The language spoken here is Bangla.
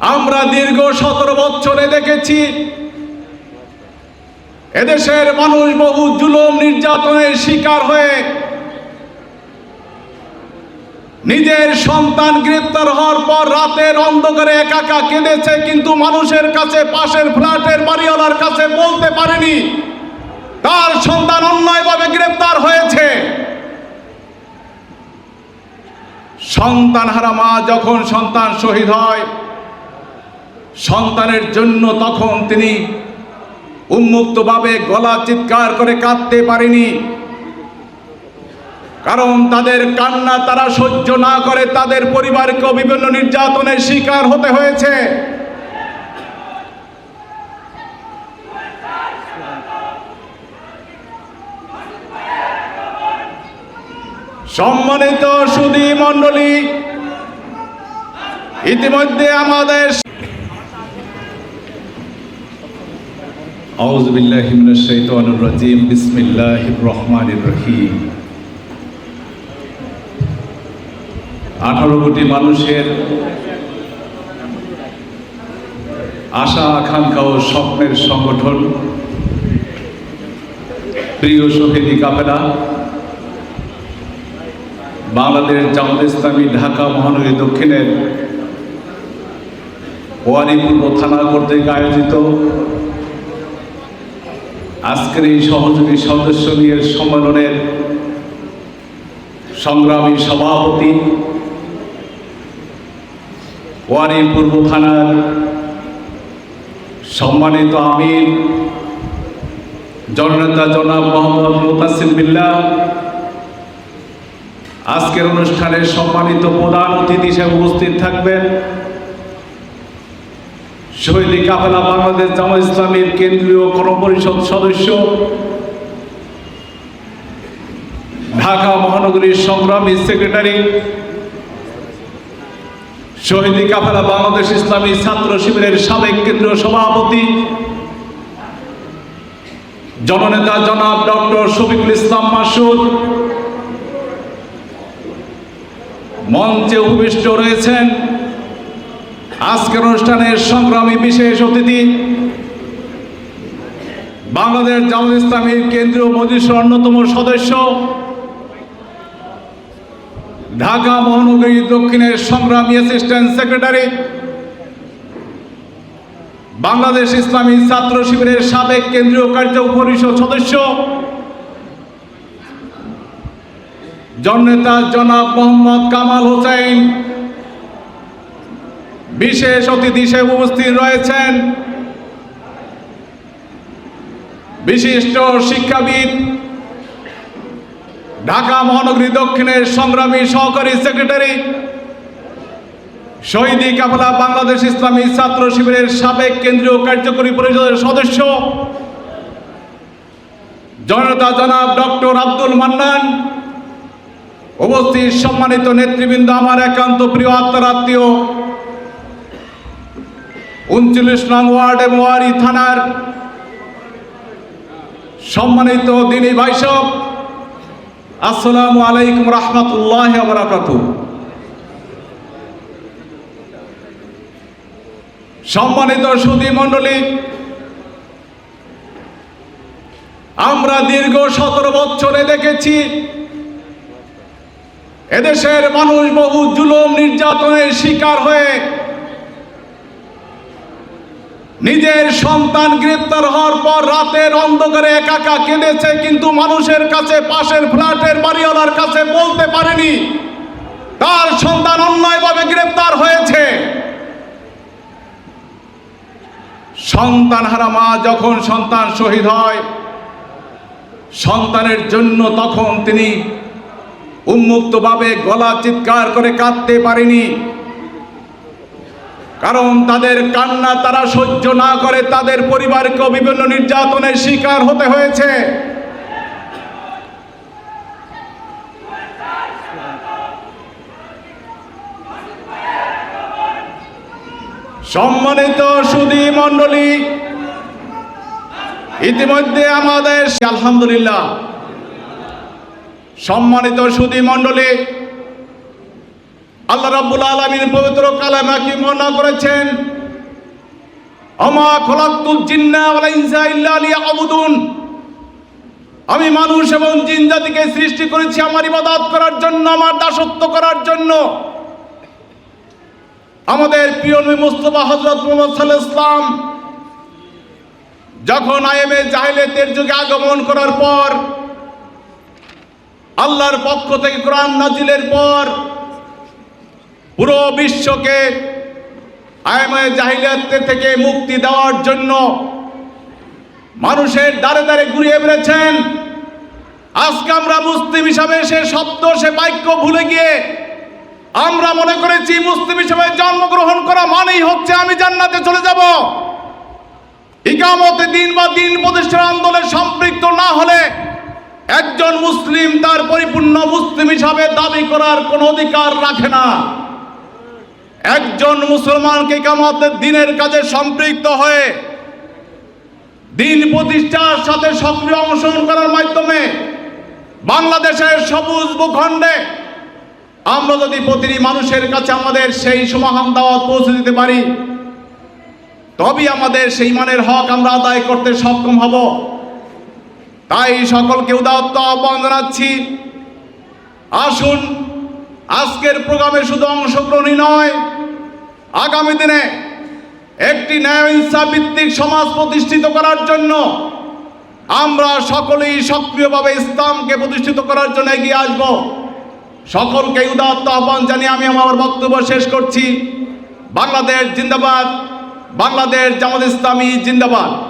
আমরা দীর্ঘ সতেরো বছরে দেখেছি এদেশের মানুষ বহু জুলুম নির্যাতনের শিকার হয়ে নিজের সন্তান গ্রেপ্তার হওয়ার পর রাতের অন্ধকারে একা একা কেঁদেছে, কিন্তু মানুষের কাছে, পাশের ফ্ল্যাটের বাড়িওয়ালার কাছে বলতে পারেনি, তার সন্তান অন্যায়ভাবে গ্রেপ্তার হয়েছে। সন্তান হারা মা যখন সন্তান শহীদ হয় সন্তানের জন্য তখন তিনি উন্মুক্তভাবে গলা চিৎকার করে কাঁদতে পারেনি। কারণ তাদের কান্না তারা সহ্য না করে, তাদের পরিবারকেও বিভিন্ন নির্যাতনের শিকার হতে হয়েছে। সম্মানিত সুদী মণ্ডলী, ইতিমধ্যে আমাদের أعوذ بالله من الشيطان الرجيم بسم الله الرحمن الرحيم আঠারো কোটি মানুষের আশা আকাঙ্ক্ষা ও স্বপ্নের সংগঠন প্রিয় শহীদি কাফেলা বাংলাদেশ জামাত ইসলামী ঢাকা মহানগরী দক্ষিণের ওয়ারিপূর্ব থানা কর্তৃক আয়োজিত আজকের এই সহযোগী সদস্য নিয়ে সম্মেলনের সংগ্রামী সভাপতি ওয়ারি পূর্ব থানার সম্মানিত আমির, জননেতা জনাব মোহাম্মদ মুতাসিম বিল্লাহ, আজকের অনুষ্ঠানে সম্মানিত প্রধান অতিথি হিসেবে উপস্থিত থাকবেন। শহীদ কাফেলা বাংলাদেশ জামা ইসলামীর কেন্দ্রীয় গণপরিষদ সদস্য। ঢাকা মহানগরীর সংগ্রামী সেক্রেটারি। শহীদ কাফেলা বাংলাদেশ ইসলামী ছাত্র শিবিরের সাবেক কেন্দ্রীয় সভাপতি। জননেতা জনাব ডক্টর শফিকুল ইসলাম মাসুদ। মঞ্চে উপবিষ্ট রয়েছেন আজকের অনুষ্ঠানের সংগ্রামী বিশেষ অতিথি বাংলাদেশ জামাত ইসলামীর কেন্দ্রীয় মজলিসের অন্যতম সদস্য, ঢাকা মহানগরী দক্ষিণের সংগ্রামী অ্যাসিস্ট্যান্ট সেক্রেটারি বাংলাদেশ ইসলামী ছাত্র শিবিরের সাবেক কেন্দ্রীয় কার্য পরিষদ সদস্য, জননেতা জনাব মোহাম্মদ কামাল হোসেন বিশেষ অতিথি হিসেবে উপস্থিত রয়েছেন বিশিষ্ট শিক্ষাবিদ, ঢাকা মহানগরী দক্ষিণের সংগ্রামী সহকারী সেক্রেটারি, শহীদি কাফেলা বাংলাদেশ ইসলামী ছাত্র শিবিরের সাবেক কেন্দ্রীয় কার্যকরী পরিষদের সদস্য, জনতা জনাব ডক্টর আব্দুল মান্নান, উপস্থিত সম্মানিত নেতৃবৃন্দ, আমার একান্ত প্রিয় আত্মরাত্মীয় উনচল্লিশ নং ওয়ার্ড ওয়ারি থানার সম্মানিত দিনী ভাইসব, আসসালামু আলাইকুম রহমতুল্লাহ সম্মানিত সুদী মণ্ডলী, আমরা দীর্ঘ সতেরো বছরে দেখেছি, এদেশের মানুষ বহু জুলুম নির্যাতনের শিকার হয়ে নিজের সন্তান গ্রেপ্তার হওয়ার পর রাতের অন্ধকারে একা একা কেঁদেছে, কিন্তু মানুষের কাছে, পাশের ফ্ল্যাটের বাড়িওয়ালার কাছে বলতে পারেনি। তার সন্তান অন্যায়ভাবে গ্রেপ্তার হয়েছে। সন্তান হারা মা যখন সন্তান শহীদ হয়, সন্তানের জন্য তখন তিনি উন্মুক্তভাবে গলা চিৎকার করে কাঁদতে পারেনি। কারণ তাদের কান্না তারা সহ্য না করে, তাদের পরিবারকেও বিভিন্ন নির্যাতনের শিকার হতে হয়েছে। সম্মানিত সুদী মণ্ডলী, ইতিমধ্যে আমাদের, আলহামদুলিল্লাহ, সম্মানিত সুদী মণ্ডলী আল্লাহ রাব্বুল আলামিন পবিত্র কালামে কি মনা করেছেন? আমা খলাকতুল জিন্না ওয়াল ইনসা ইল্লা লিয়াবুদুন। আমি মানুষ এবং জিন জাতিকে সৃষ্টি করেছি আমার ইবাদত করার জন্য, আমার দাসত্ব করার জন্য। আমাদের প্রিয় নবী মুস্তফা হযরত মুহাম্মদ সাল্লাল্লাহু ইসলাম যখন আইএমএ জাহিলিয়াতের যুগে আগমন করার পর, আল্লাহর পক্ষ থেকে কোরআন নাজিলের পর পুরো বিশ্বকে আইএমএ জাহিলিয়াত থেকে মুক্তি দেওয়ার জন্য মানুষের দ্বারে দ্বারে ঘুরিয়ে বেড়েছেন। আজকে আমরা মুসলিম হিসাবে সে শব্দ, সে বাক্য ভুলে গিয়ে আমরা মনে করেছি মুসলিম হিসাবে জন্মগ্রহণ করা মানেই হচ্ছে আমি জান্নাতে চলে যাব। ইকামতে দিন বা দিন প্রতিষ্ঠান আন্দোলনে সম্পৃক্ত না হলে একজন মুসলিম তার পরিপূর্ণ মুসলিম হিসাবে দাবি করার কোনো অধিকার রাখে না। একজন মুসলমানকে ইকামতের দিনের কাজে সম্পৃক্ত হয়ে দিন প্রতিষ্ঠার সাথে সক্রিয় অংশগ্রহণ করার মাধ্যমে বাংলাদেশের সবুজ ভূখণ্ডে আমরা যদি প্রতিটি মানুষের কাছে আমাদের সেই সমাহান দাওয়াত পৌঁছে দিতে পারি, তবেই আমাদের সেই মানের হক আমরা আদায় করতে সক্ষম হব। তাই সকলকে উদাত্ত আহ্বান জানাচ্ছি। আসুন, আজকের প্রোগ্রামে শুধু অংশগ্রহণই নয় আগামী দিনে একটি ন্যায় ইনসাফ ভিত্তিক সমাজ প্রতিষ্ঠিত করার জন্য আমরা সকলেই সক্রিয়ভাবে ইসলামকে প্রতিষ্ঠিত করার জন্য এগিয়ে আসব। সকলকে উদাত্ত আহ্বান জানিয়ে আমি আমার বক্তব্য শেষ করছি। বাংলাদেশ জিন্দাবাদ। বাংলাদেশ জামাত ইসলামী জিন্দাবাদ।